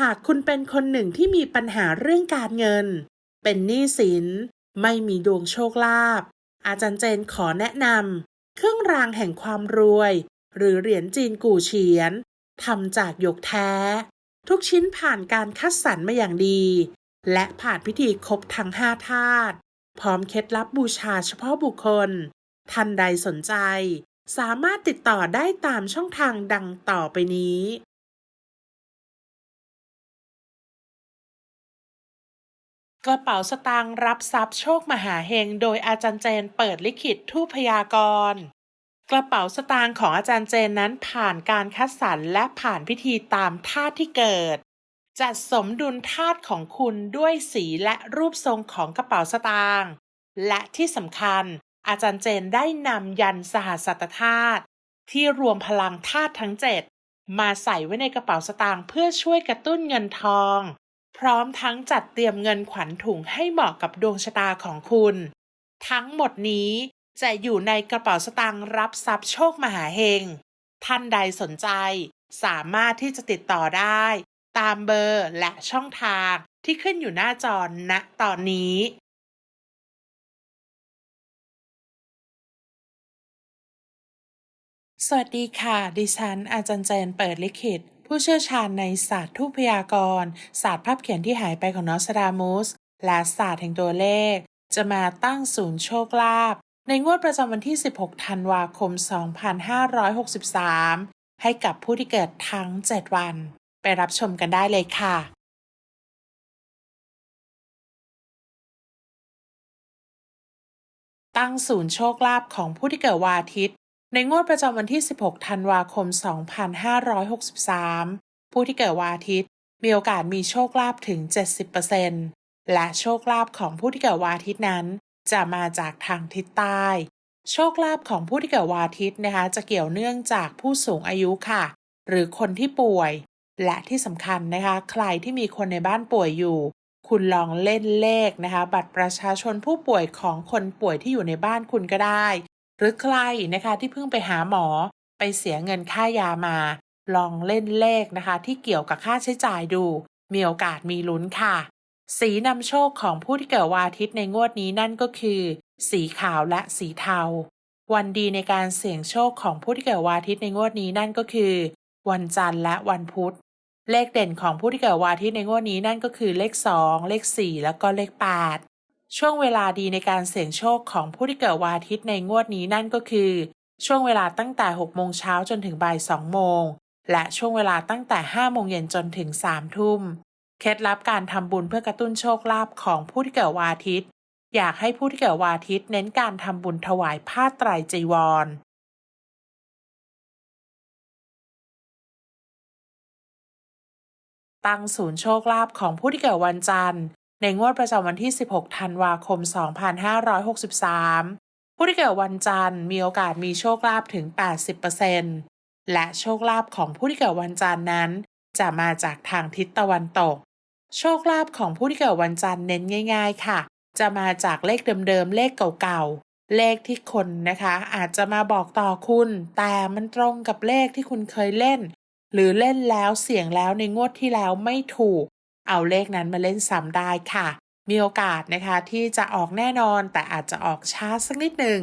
หากคุณเป็นคนหนึ่งที่มีปัญหาเรื่องการเงิน เป็นหนี้สิน ไม่มีดวงโชคลาภ อาจารย์เจนขอแนะนำเครื่องรางแห่งความรวย หรือเหรียญจีนกู่เฉียนทำจากหยกแท้ ทุกชิ้นผ่านการคัดสรรมาอย่างดี และผ่านพิธีครบทั้งห้าธาตุพร้อมเคล็ดลับบูชาเฉพาะบุคคล ท่านใดสนใจ สามารถติดต่อได้ตามช่องทางดังต่อไปนี้ กระเป๋าสตางค์รับทรัพย์โชคมหาเฮงโดยอาจารย์เจนเปิดลิขิตทูพยากรณ์กระเป๋าสตางค์ของอาจารย์เจนนั้นผ่านการคัดสรรและผ่านพิธีตามธาตุที่เกิด จัดสมดุลธาตุของคุณด้วยสีและรูปทรงของกระเป๋าสตางค์และที่สำคัญ อาจารย์เจนได้นำยันสหัสตธาตุที่รวมพลังธาตุทั้งเจ็ดมาใส่ไว้ในกระเป๋าสตางค์เพื่อช่วยกระตุ้นเงินทอง พร้อมทั้งจัดเตรียมเงินขวัญถุงให้เหมาะกับดวงชะตาของคุณ ทั้งหมดนี้จะอยู่ในกระเป๋าสตางค์รับทรัพย์โชคมหาเฮง ท่านใดสนใจสามารถที่จะติดต่อได้ ตามเบอร์และช่องทางที่ขึ้นอยู่หน้าจอณตอนนี้สวัสดีค่ะ ดิฉันอาจารย์เจนเปิดลิขิต ผู้เชี่ยวชาญในศาสตร์ทูปพยากรณ์ศาสตร์ภาพเขียนที่หายไปของนอสดามุสและศาสตร์แห่งตัวเลข จะมาตั้งศูนย์โชคลาภในงวดประจำวันที่ 16 ธันวาคม 2563 ให้กับผู้ที่เกิดทั้ง 7 วัน ไปรับชมกันได้เลยค่ะตั้งศูนย์โชคลาภของผู้ที่เกิดวันอาทิตย์ ในงวดประจำวันที่ 16 ธันวาคม 2563 ผู้ที่เกิดวันอาทิตย์ มีโอกาสมีโชคลาภถึง 70%และโชคลาภของผู้ที่เกิดวันอาทิตย์นั้น จะมาจากทางทิศใต้ โชคลาภของผู้ที่เกิดวันอาทิตย์นะคะ จะเกี่ยวเนื่องจากผู้สูงอายุค่ะ หรือคนที่ป่วย และที่สำคัญนะคะ ใครที่มีคนในบ้านป่วยอยู่ คุณลองเล่นเลขนะคะ บัตรประชาชนผู้ป่วยของคนป่วยที่อยู่ในบ้านคุณก็ได้ หรือใครนะคะที่เพิ่งไปหาหมอไปเสียเงินค่ายามา ลองเล่นเลขนะคะ ที่เกี่ยวกับค่าใช้จ่ายดู มีโอกาสมีลุ้นค่ะ สีนำโชคของผู้ที่เกิดวันอาทิตย์ในงวดนี้นั่นก็คือ สีขาวและสีเทา วันดีในการเสี่ยงโชคของผู้ที่เกิดวันอาทิตย์ในงวดนี้นั่นก็คือ วันจันทร์และวันพุธเลขเด่นของผู้ที่เกิดวันอาทิตย์ในงวดนี้นั่นก็คือเลข 2 เลข 4 แล้วก็เลข 8 ช่วงเวลาดีในการเสี่ยงโชคของผู้ที่เกิดวันอาทิตย์ในงวดนี้นั่นก็คือ ช่วงเวลาตั้งแต่ 6 โมงเช้าจนถึงบ่าย 2 โมง และช่วงเวลาตั้งแต่ 5 โมงเย็นจนถึง 3 ทุ่ม เคล็ดลับการทำบุญเพื่อกระตุ้นโชคลาภของผู้ที่เกิดวันอาทิตย์ อยากให้ผู้ที่เกิดวันอาทิตย์เน้นการทำบุญถวายผ้าไตรจีวรตั้งศูนย์โชคลาภของผู้ที่เกิดวันจันทร์ ในงวดประจำวันที่ 16 ธันวาคม 2563 ผู้ที่เกิดวันจันทร์มีโอกาสมีโชคลาภถึง 80%และโชคลาภของผู้ที่เกิดวันจันทร์นั้น จะมาจากทางทิศตะวันตก โชคลาภของผู้ที่เกิดวันจันทร์เน้นง่าย ๆ ค่ะ จะมาจากเลขเดิมๆ เลขเก่าๆ เลขที่คนนะคะ อาจจะมาบอกต่อคุณ แต่มันตรงกับเลขที่คุณเคยเล่น หรือเล่นแล้วเสี่ยงแล้วในงวดที่แล้วไม่ถูก เอาเลขนั้นมาเล่นซ้ำได้ค่ะ มีโอกาสนะคะที่จะออกแน่นอนแต่อาจจะออกช้าสักนิดหนึ่ง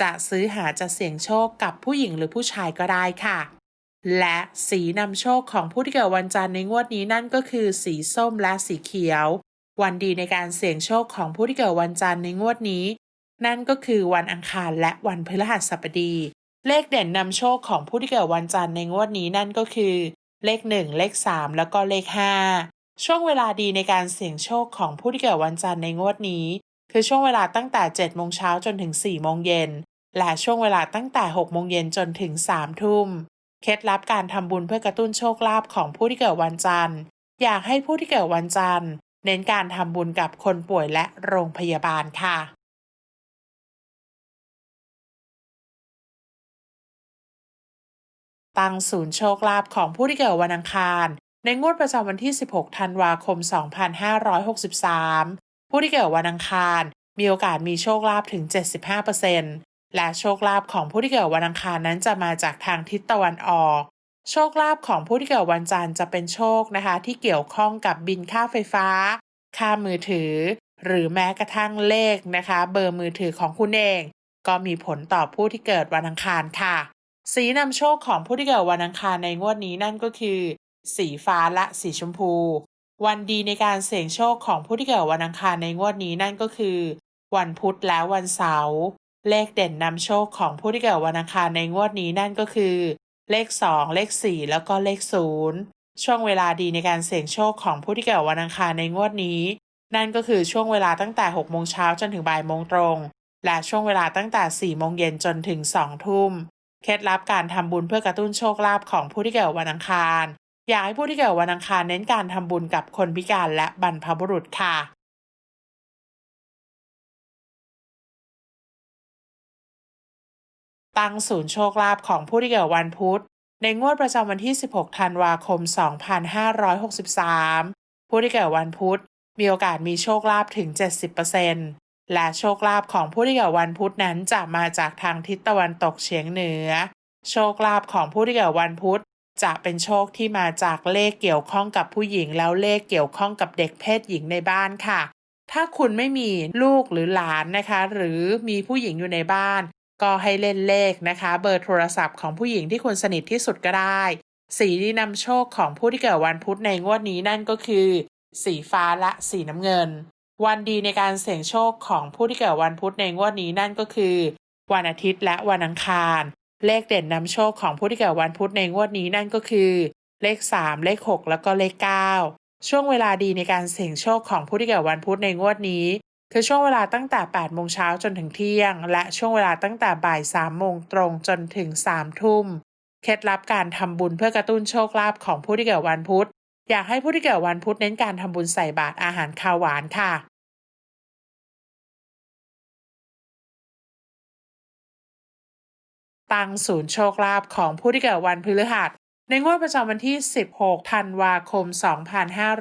จะซื้อหาจะเสี่ยงโชคกับผู้หญิงหรือผู้ชายก็ได้ค่ะ และสีนำโชคของผู้ที่เกิดวันจันทร์ในงวดนี้นั่นก็คือ สีส้มและสีเขียว วันดีในการเสี่ยงโชคของผู้ที่เกิดวันจันทร์ในงวดนี้ นั่นก็คือวันอังคารและวันพฤหัสบดี เลขเด่นนำโชคของผู้ที่เกิดวันจันทร์ในงวดนี้นั่นก็คือ เลข 1 เลข 3 แล้วก็เลข 5 ช่วงเวลาดีในการเสี่ยงโชคของผู้ที่เกิดวันจันทร์ในงวดนี้ คือช่วงเวลาตั้งแต่ 7 โมงเช้าจนถึง 4 โมงเย็น และช่วงเวลาตั้งแต่ 6 โมงเย็นจนถึง 3 ทุ่ม เคล็ดลับการทำบุญเพื่อกระตุ้นโชคลาภของผู้ที่เกิดวันจันทร์ อยากให้ผู้ที่เกิดวันจันทร์ เน้นการทำบุญกับคนป่วยและโรงพยาบาลค่ะตั้งศูนย์โชคลาภของผู้ที่เกิดวันอังคาร ในงวดประจำวันที่ 16 ธันวาคม 2563 ผู้ที่เกิดวันอังคาร มีโอกาสมีโชคลาภถึง 75%และโชคลาภของผู้ที่เกิดวันอังคารนั้นจะมาจากทางทิศตะวันออก โชคลาภของผู้ที่เกิดวันจันทร์จะเป็นโชคนะคะ ที่เกี่ยวข้องกับบินค่าไฟฟ้า ค่ามือถือ หรือแม้กระทั่งเลขนะคะ เบอร์มือถือของคุณเอง ก็มีผลต่อผู้ที่เกิดวันอังคารค่ะ สีนำโชคของผู้ที่เกิดวันอังคารในงวดนี้นั่นก็คือ สีฟ้าและสีชมพู วันดีในการเสี่ยงโชคของผู้ที่เกิดวันอังคารในงวดนี้นั่นก็คือ วันพุธและวันเสาร์เลขเด่นนำโชคของผู้ที่เกิดวันอังคารในงวดนี้นั่นก็คือ เลข 2 เลข 4 แล้วก็เลข 0 ช่วงเวลาดีในการเสี่ยงโชคของผู้ที่เกิดวันอังคารในงวดนี้ นั่นก็คือช่วงเวลาตั้งแต่6โมงเช้าจนถึงบ่ายโมงตรง และช่วงเวลาตั้งแต่4โมงเย็นจนถึง2ทุ่ม เคล็ดลับการทำบุญเพื่อกระตุ้นโชคลาภของผู้ที่เกิดวันอังคาร อยากให้ผู้ที่เกิดวันอังคารเน้นการทำบุญกับคนพิการและบรรพบุรุษค่ะตั้งศูนย์โชคลาภของผู้ที่เกิดวันพุธ ในงวดประจำวันที่ 16 ธันวาคม 2563 ผู้ที่เกิดวันพุธ มีโอกาสมีโชคลาภถึง 70%และโชคลาภของผู้ที่เกิดวันพุธนั้นจะมาจากทางทิศตะวันตกเฉียงเหนือ โชคลาภของผู้ที่เกิดวันพุธ จะเป็นโชคที่มาจากเลขเกี่ยวข้องกับผู้หญิงแล้วเลขเกี่ยวข้องกับเด็กเพศหญิงในบ้านค่ะ ถ้าคุณไม่มีลูกหรือหลานนะคะ หรือมีผู้หญิงอยู่ในบ้าน ก็ให้เล่นเลขนะคะ เบอร์โทรศัพท์ของผู้หญิงที่คุณสนิทที่สุดก็ได้ สีที่นำโชคของผู้ที่เกิดวันพุธในงวดนี้นั่นก็คือ สีฟ้าและสีน้ำเงิน วันดีในการเสี่ยงโชคของผู้ที่เกิดวันพุธในงวดนี้นั่นก็คือ วันอาทิตย์และวันอังคาร เลขเด่นนำโชคของผู้ที่เกิดวันพุธในงวดนี้นั่นก็คือ เลข 3 เลข 6 แล้วก็เลข 9 ช่วงเวลาดีในการเสี่ยงโชคของผู้ที่เกิดวันพุธในงวดนี้ คือช่วงเวลาตั้งแต่ 8 โมงเช้าจนถึงเที่ยง และช่วงเวลาตั้งแต่บ่าย 3 โมงตรงจนถึง 3 ทุ่ม เคล็ดลับการทำบุญเพื่อกระตุ้นโชคลาภของผู้ที่เกิดวันพุธ อยากให้ผู้ที่เกิดวันพุธเน้นการทำบุญใส่บาตรอาหารคาวหวานค่ะ ตังศูนย์โชคลาภของผู้ที่เกิดวันพฤหัส ในงวดประจำวันที่ 16 ธันวาคม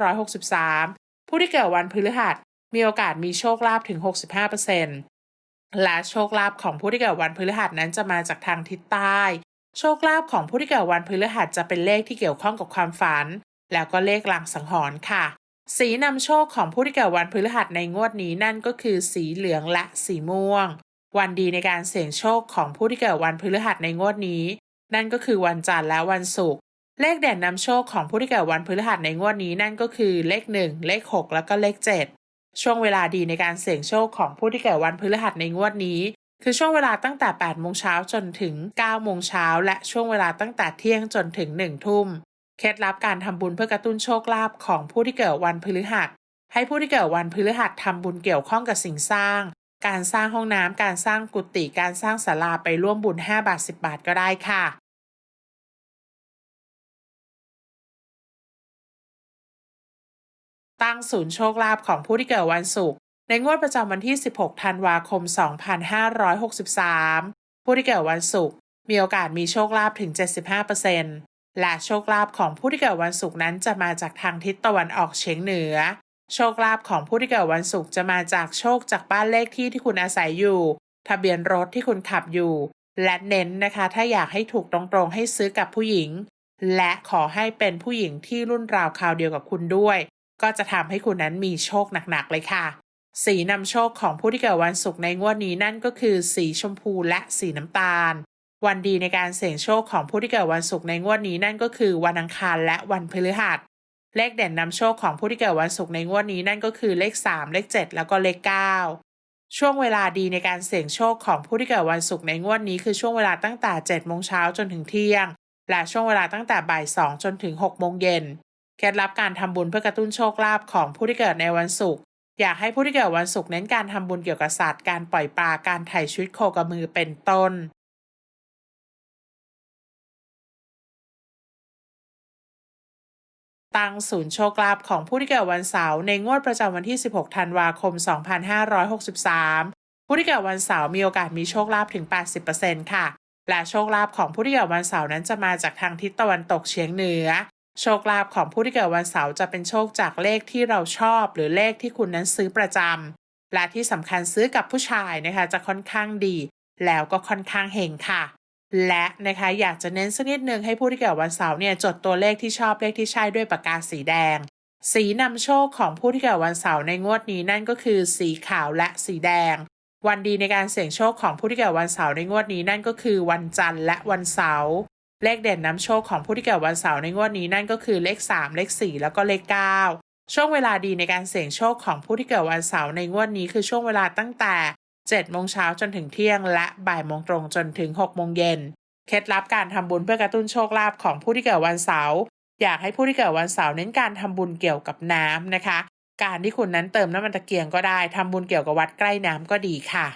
2563 ผู้ที่เกิดวันพฤหัส มีโอกาสมีโชคลาภถึง 65%และโชคลาภของผู้ที่เกิดวันพฤหัสนั้นจะมาจากทางทิศใต้ โชคลาภของผู้ที่เกิดวันพฤหัสจะเป็นเลขที่เกี่ยวข้องกับความฝัน แล้วก็เลขหลังสังหรณ์ค่ะ สีนำโชคของผู้ที่เกิดวันพฤหัสในงวดนี้นั่นก็คือสีเหลืองและสีม่วง วันดีในการเสี่ยงโชคของผู้ที่เกิดวันพฤหัสในงวดนี้ นั่นก็คือวันจันทร์และวันศุกร์เลขเด่นนำโชคของผู้ที่เกิดวันพฤหัสในงวดนี้นั่นก็คือเลข 1 เลข 6 แล้วก็เลข 7 ช่วงเวลาดีในการเสี่ยงโชคของผู้ที่เกิดวันพฤหัสในงวดนี้ คือช่วงเวลาตั้งแต่8โมงเช้าจนถึง9โมงเช้าและช่วงเวลาตั้งแต่เที่ยงจนถึง1ทุ่มเคล็ดลับการทำบุญเพื่อกระตุ้นโชคลาภของผู้ที่เกิดวันพฤหัส ให้ผู้ที่เกิดวันพฤหัสทำบุญเกี่ยวข้องกับสิ่งสร้าง การสร้างห้องน้ำการสร้างกุฏิการสร้างศาลาไปร่วมบุญ 5 บาท 10 บาทก็ได้ค่ะตั้งศูนย์โชคลาภของผู้ที่เกิดวันศุกร์ในงวดประจำวันที่ 16 ธันวาคม 2563 ผู้ที่เกิดวันศุกร์มีโอกาสมีโชคลาภถึง 75%และโชคลาภของผู้ที่เกิดวันศุกร์นั้นจะมาจากทางทิศตะวันออกเฉียงเหนือ โชคลาภของผู้ที่เกิดวันศุกร์จะมาจากโชคจากบ้านเลขที่ที่คุณอาศัยอยู่ ทะเบียนรถที่คุณขับอยู่ และเน้นนะคะ ถ้าอยากให้ถูกตรงๆ ให้ซื้อกับผู้หญิง และขอให้เป็นผู้หญิงที่รุ่นราวคราวเดียวกับคุณด้วย ก็จะทำให้คุณนั้นมีโชคหนักๆเลยค่ะ สีนำโชคของผู้ที่เกิดวันศุกร์ในงวดนี้นั่นก็คือ สีชมพูและสีน้ำตาล วันดีในการเสี่ยงโชคของผู้ที่เกิดวันศุกร์ในงวดนี้นั่นก็คือวันอังคารและวันพฤหัส เลขเด่นนำโชคของผู้ที่เกิดวันศุกร์ในงวดนี้นั่นก็คือเลข 3 เลข 7 แล้วก็เลข 9 ช่วงเวลาดีในการเสี่ยงโชคของผู้ที่เกิดวันศุกร์ในงวดนี้คือช่วงเวลาตั้งแต่7โมงเช้าจนถึงเที่ยง และช่วงเวลาตั้งแต่บ่าย2จนถึง6โมงเย็นเคล็ดลับการทำบุญเพื่อกระตุ้นโชคลาภของผู้ที่เกิดในวันศุกร์อยากให้ผู้ที่เกิดวันศุกร์เน้นการทำบุญเกี่ยวกับสัตว์การปล่อยปลาการไถ่ชีวิตโคกระมือเป็นต้น ตั้งศูนย์โชคลาภของผู้ที่เกิดวันเสาร์ในงวดประจำวันที่ 16 ธันวาคม 2563 ผู้ที่เกิดวันเสาร์มีโอกาสมีโชคลาภถึง 80%ค่ะ และโชคลาภของผู้ที่เกิดวันเสาร์นั้นจะมาจากทางทิศตะวันตกเฉียงเหนือ โชคลาภของผู้ที่เกิดวันเสาร์จะเป็นโชคจากเลขที่เราชอบ หรือเลขที่คุณนั้นซื้อประจำและที่สำคัญซื้อกับผู้ชายนะคะจะค่อนข้างดี แล้วก็ค่อนข้างเฮงค่ะ และนะคะอยากจะเน้นสักนิดนึงให้ผู้ที่เกิดวันเสาร์เนี่ยจดตัวเลขที่ชอบเลขที่ใช่ด้วยปากกาสีแดง สีนำโชคของผู้ที่เกิดวันเสาร์ในงวดนี้นั่นก็คือสีขาวและสีแดง วันดีในการเสี่ยงโชคของผู้ที่เกิดวันเสาร์ในงวดนี้นั่นก็คือวันจันทร์และวันเสาร์เลขเด่นนำโชคของผู้ที่เกิดวันเสาร์ในงวดนี้นั่นก็คือเลข 3 เลข 4 แล้วก็เลข 9 ช่วงเวลาดีในการเสี่ยงโชคของผู้ที่เกิดวันเสาร์ในงวดนี้คือช่วงเวลาตั้งแต่ 7โมงเช้าจนถึงเที่ยง และบ่ายโมงตรงจนถึง6โมงเย็น เคล็ดลับการทำบุญเพื่อกระตุ้นโชคลาภของผู้ที่เกิดวันเสาร์อยากให้ผู้ที่เกิดวันเสาร์เน้นการทำบุญเกี่ยวกับน้ำนะคะ การที่คุณนั้นเติมน้ำมันตะเกียงก็ได้ทำบุญเกี่ยวกับวัดใกล้น้ำก็ดีค่ะ